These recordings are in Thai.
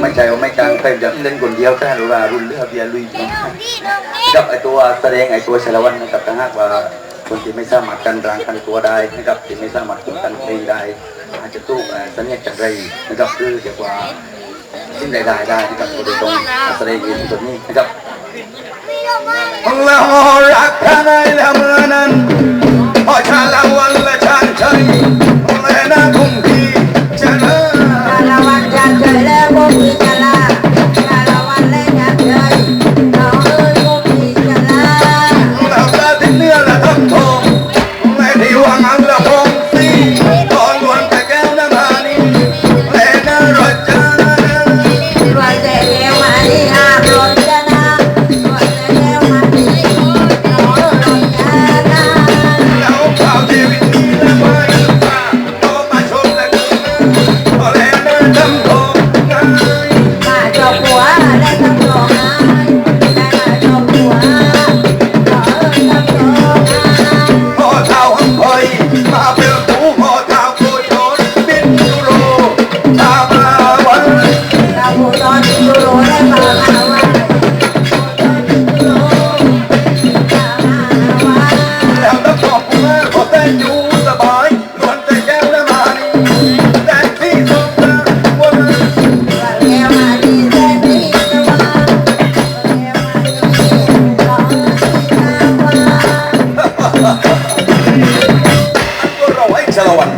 ไม่ใช่ว่าไม่กลางเต็มจะเล่นคนเดียวแต่หรือว่ารุ่นเรือเบียร์ลุยกับไอตัวแสดงไอตัวชลวันนะครับถ้าหากว่าคนที่ไม่สามารถกันรางกันตัวได้นะครับที่ไม่สามารถป้องกันเพลงได้อาจจะตู้สัญญาจักรไรนะครับคือเรียวกว่าสิ่งใดๆได้นะครับโดยตรงแสดงอยู่ตรงนี้นะครับแล้วรักเธอในละ อและ วัน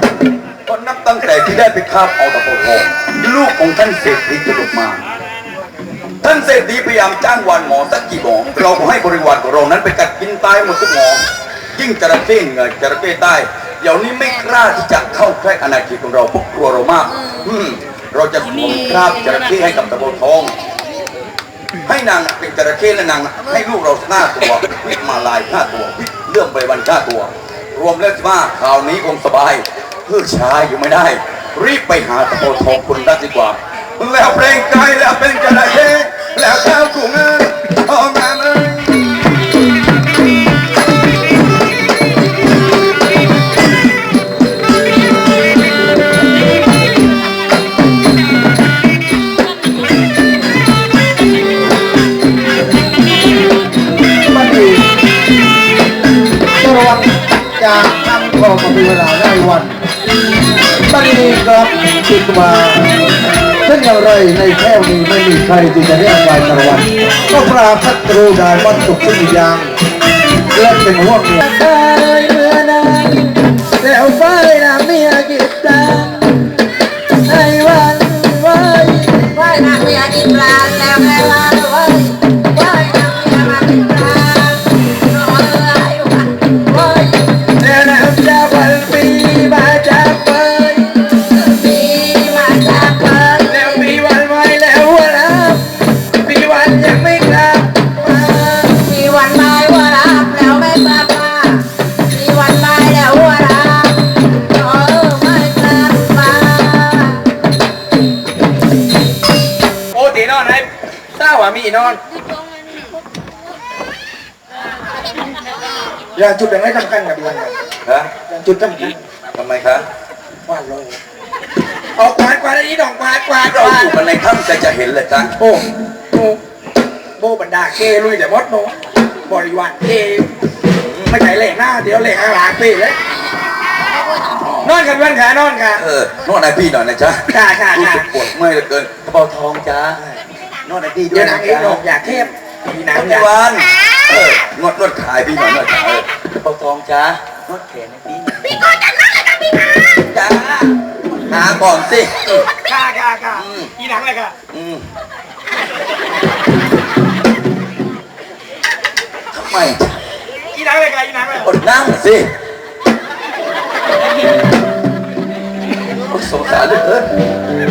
ก็นับตั้งแต่ที่ได้ไปคาบเอาตะโพทองลูกของท่านเศรษฐีจะลงมา ท่านเศรษฐีพยายามจ้างวานหมอสักกี่หมอเราก็ให้บริวารของเรานั้นไปกัดกินตายหมดทุกหมอยิ่งจระเข้เงยจระเข้ใต้เดี๋ยวนี้ไม่กล้าที่จะเข้าใกล้อาณาเขตของเราเพราะกลัวเรามาก อืมเราจะสวมคราบจระเข้ให้กับตะโพทองให้นางเป็นจระเข้และนางให้ลูกเราหน้าตัววิมาลายหน้าตัววิเรื่องไปวันหน้าตัว รวมแล้วว่าคราวนี้คงสบายเพื่อช้าอยู่ไม่ได้ รีบไปหาตะโพทองคุณได้ดีกว่า แล้วเพลงไกลแล้วเป็นจระเข้แล้วเท้าวกุ้งเอ้ยทอกมา มาเวลาได้วันตั้งนี้ครับคิดว่าเช่นอย่างไรในแค่นี้ไม่มีใครที่จะเรียกวายชาละวันก็ปราพัตรูได้วัตถุทุกอย่างและเป็นห่วงเนี่ยได้เมื่อนั้นแล้วไฟน้ำเมียกิบตัง ทราบว่ามีนอน อย่าจุดอย่างไรสำคัญกับวันนั้นฮะอย่าจุดสำคัญทำไมคะว่านเลยออกกวาดกวาดอันนี้ดอกกวาดกวาดกเราวาอดยู่กันในถ้ำใจจะเห็นเลยจ้ะโอ้โอ้โบบรรดาเคลุยแต่มดโนบริวารเคไม่ใช่เหล็กหน้าเดี๋ยวเหล็กข้างหลังปีเลยนอนกันเพื่อนขานอนค่ะเออนวดให้พี่หน่อยนะจ๊ะค่ะค่ะรู้ค่ะ สึกปวดเมื่อยเหลือเกินกระเป๋าทองจ้า นวดให้พี่ด้เดี๋วยยวหนันะงเองจ๊ะดอกอยากเทพมีหนังอพี่ยากวันเออนวดนวดขายพี่หน่อยนวดขายเออกระเป๋าทองจ้านวดแขนให้พี่หน่อยพี่ก็จะนวดเลยค่ะพี่คะจ้าหาก่อนสิค่ะค่ะค่ะมีหนังเลยค่ะอืมทำไมจ๊ะอีหนังเลยค่ะอีหนังเลยอดนั่งสิโอ้สงสารเหลยเออ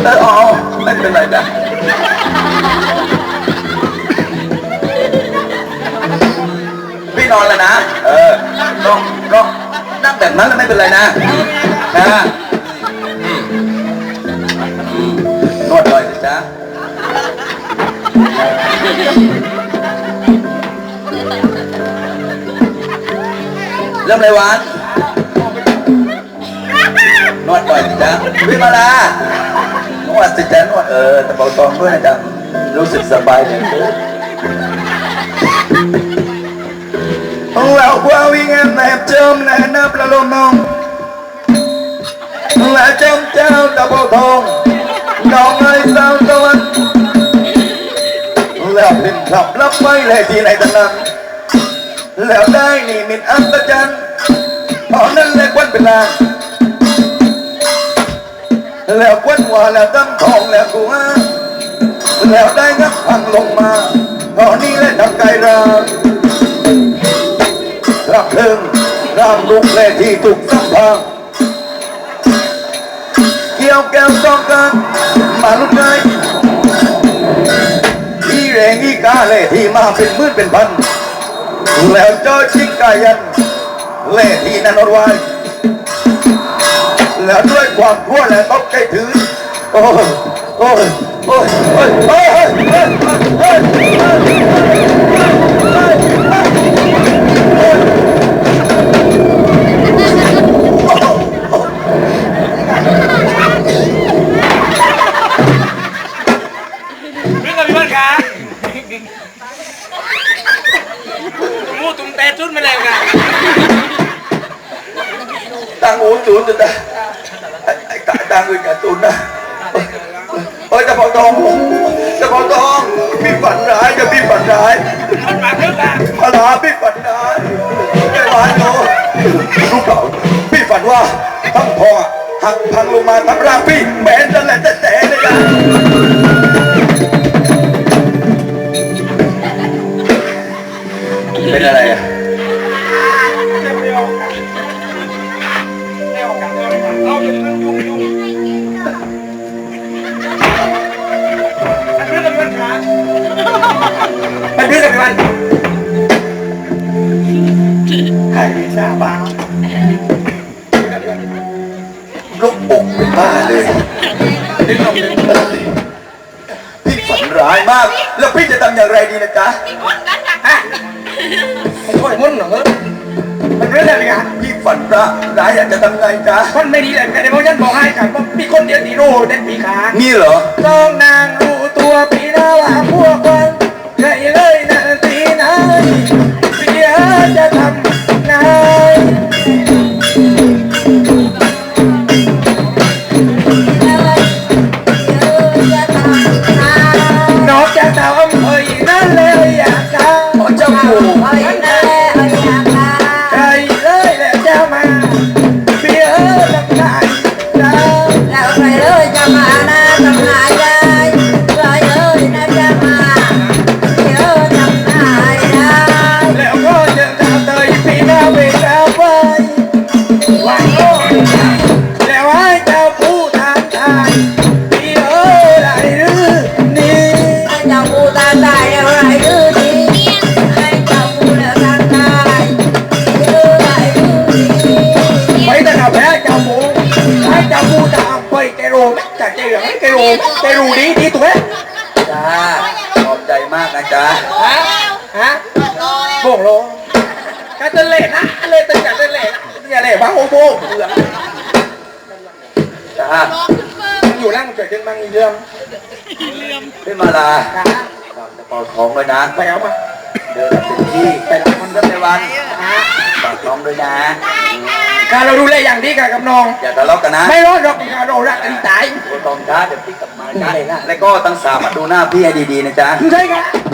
เอออ๋อไม่เป็นไรนะ พี่นอนแล้วนะ เออน้องน้องแบบนั้นแล้วไม่เป็นไรนะ นะอืมอืมนวดหน่อยนะจ๊ะเริ่มเลยวานนวดหน่อยนะจ๊ะพี่มาลา วดสิจ๊ะนวดเออแต่เบาตองด้วยนะจ๊ะรู้สึกสบายเลยแล้วว่าวิ่งแอบจมในน้ำประโลมนองและจมเจ้าตะโบทองดอกไม้สาวตะวันแล้วเป็นขับรับไปเลยที่ไหนตั้งนั้นแล้วได้นี่มินอัศจรรย์ตอนนั้นเลยควันเป็นลา แล้วควันว่าแล้วตั้งทองแล้วกูฮะแล้วได้งับพังลงมาตอนนี้เลยทำไกรางรับเพลิงรามลุกเลที่ถูกสัมพังเกี่ยวแก้วต้องกันมาลุกไงอีแรงอีกาเลที่มาเป็นมื่นเป็นพันแล้วเจอชิกกายันเลที่นันอดไว้ แล้วด้วยความทั่วและต้องใจถือ โอ้ยโอ้ยโอ้ยโอ้ยโอ้ยโอ้ยายมันมาเรื่มลาพี่ฝันร้ายไม่หวานโนรู้เปล่าพี่ฝันว่าทั้งพองอหักพังลงมาทับร่างพี่แม้จะแหละจะแต่เลยนะเป็นอะไรอะ กอกเป็นบ้าเลยพี่ฝันร้ายมาก แล้วพี่จะทำอย่างไรดีนะจ๊ะฮะมันโอยมุ่นเหรอมันเรื่องอะไรกัน พี่ฝันร้ายร้ายอยากจะทำไงจ๊ะคนไม่ดีเลยแต่ในพวกฉันบอกให้กันว่ามีคนเดียวที่รู้เด็ดปีขานี่เหรอต้องนางรู้ตัวปีหน้าว่าพวก ใจเหลืองแกโรไหมแกรูดีดีตัวเนี้ยจ้าขอบใจมากนะจ๊ะฮะฮะโป่งโลกาเตเล่นะเลยตึงจากเตเล่นะอย่าเล่บ้าโอ้โหเบื่อจ้ามันอยู่นั่งเฉยๆมันมีเรื่องพี่มาลานะฝากกระเป๋าของด้วยนะไปเอามาเดินเต็มที่ไปรับมันก็ในวันฝากน้องด้วยนะ การเราดูแลอย่างดีกันกับน้อง อย่าทะเลาะกันนะ ไม่ร้อนหรอกการเรารักกันตายตัวตองจ้าเดี๋ยวพี่กลับมาจ้าได้นะ แล้วก็ตั้งสามมาดูหน้าพี่ให้ดีๆนะจ๊ะ ใช่ครับ